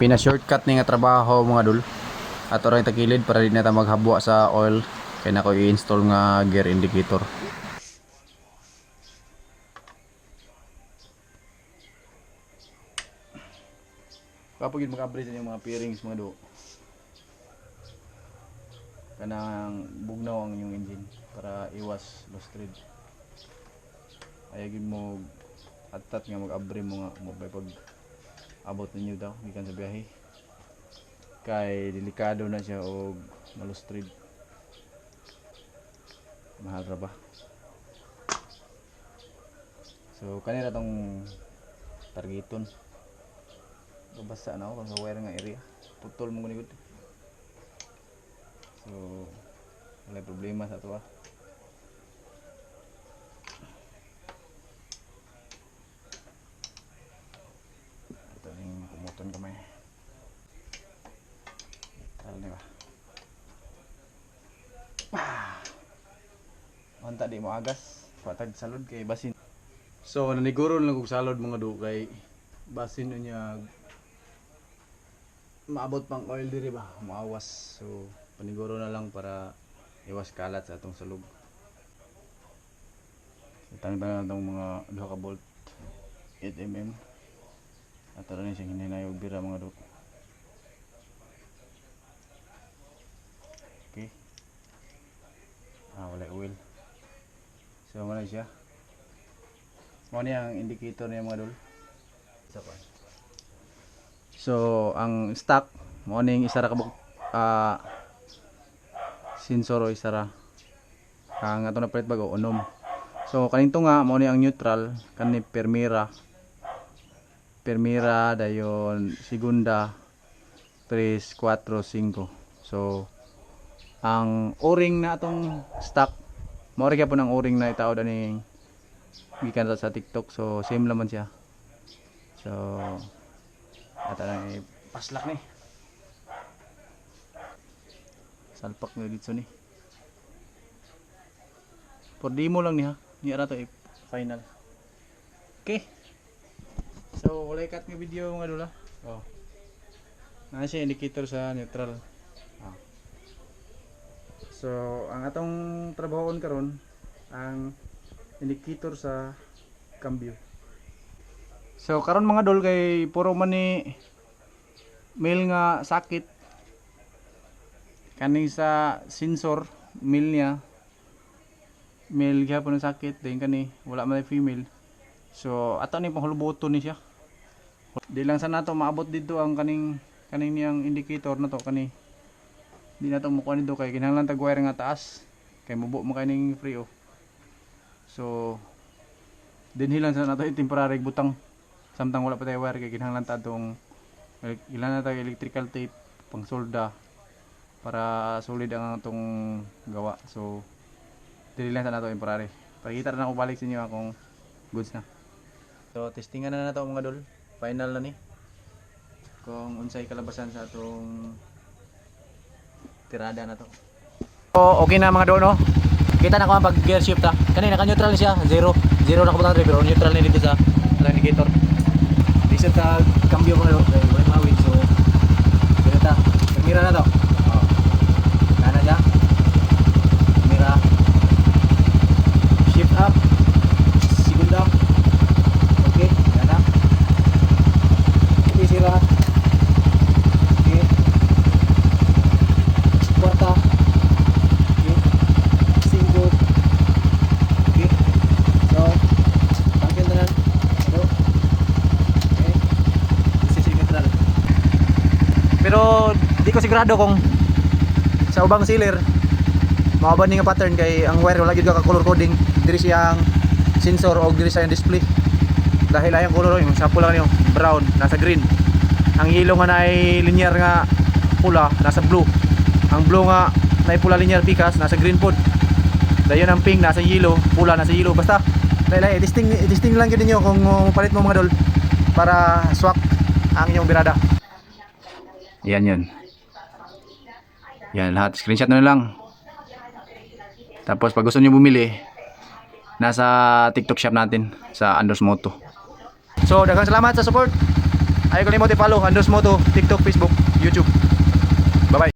pina-shortcut ni nga trabaho mga dul. At orang takilid para di na ta maghabwa sa oil kay nako i-install nga gear indicator. Kapag yun makabri sa mga bearings mga do. Kanang bugnaw ang inyong engine para iwas lost thread. Ayagin mo atat nga mag-abri mo nga mo pag abot ninyo daw gikan sa biyahe. Kay delikado na siya og malos thread. Mahal ra ba? So kanira tong targeton. Babasa na ako sa wire nga area. Putol mo gunigod. So wala problema sa to ah. Ito yung kumuton kamay. Tara na ba? Ah! Manta di mo agas. Patag salod kay basin. So naniguro lang kog salod mga do kay basin niya maabot pang oil diri ba? Maawas. So paniguro na lang para iwas kalat sa atong salog itang na itong mga duha ka bolt. 8 mm at ito rin siyang hininayog bira mga do okay. Ah wala oil so wala siya mo ang indicator niya mga dol So, ang stock, mo ning isa ra ka buk- ah sensor o isa ra. Ang ato na palit bago unom. So, kaninto nga mo ni ang neutral kani Permira. Permira dayon segunda 3 4 5. So, ang o-ring na atong stock mo rin po ng o-ring na itaod ani gikan ra sa TikTok. So, same naman siya. So, Ata na eh, paslak ni. Salpak na dito ni. Por demo lang ni ha. Ni ara to eh, final. Okay. So, wala cut nga video mga dula. Oh. Na siya indicator sa neutral. So, ang atong trabahon karon ang indicator sa cambio. So karon mga dol kay puro man ni mail nga sakit. Kaning sa sensor mail niya. Mail gyapon sakit din kani wala man female. So ato ni panghulubuton ni siya. Di lang sa nato maabot dito ang kaning kaning niyang indicator na to kani di na to mukuha nito kay kinahanglan tag wire nga taas. Kay mubo mo kaning free oh. So dinhilan sa nato yung temporary butang. Samtang wala pa tayo wire kay kinahanglan ta tong ilan na tayo electrical tape pang solda para solid ang atong gawa. So dili lang sa nato temporary. Pakita na ako balik sa inyo akong goods na. So testingan na na to mga dol. Final na ni. Kung unsay kalabasan sa atong tirada na to. So okay na mga dol no kita na ko ang pag gear shift ha. Kanina naka neutral siya. Zero. Zero na ko butang pero neutral na dito sa indicator Reset sa cambio ko ngayon kay Wai Mawin so ganito. Ta kamera na to oh. kana siya kamera shift up segunda okay yan na okay sira okay kwarta okay cinco okay so tangkil na lang Ano? Okay. This is yung neutral. Pero di ko sigurado kung sa ubang sealer mao ni nga pattern kay ang wire wala gyud ka color coding diri siyang sensor o diri sa display. Dahil ayang color yung sample lang niyo brown nasa green. Ang yellow nga naay linear nga pula nasa blue. Ang blue nga naay pula linear pikas nasa green pod. Dayon ang pink nasa yellow, pula nasa yellow basta Lailay, i-testing, i-testing lang yun ninyo kung uh, palit mo mga dol para swak ang inyong birada. Yan yun. Yan lahat. Screenshot na lang. Tapos pag gusto nyo bumili, nasa TikTok shop natin sa Andos Moto. So, daghang salamat sa support. Ayaw kalimutan i-follow Andros Moto, TikTok, Facebook, YouTube.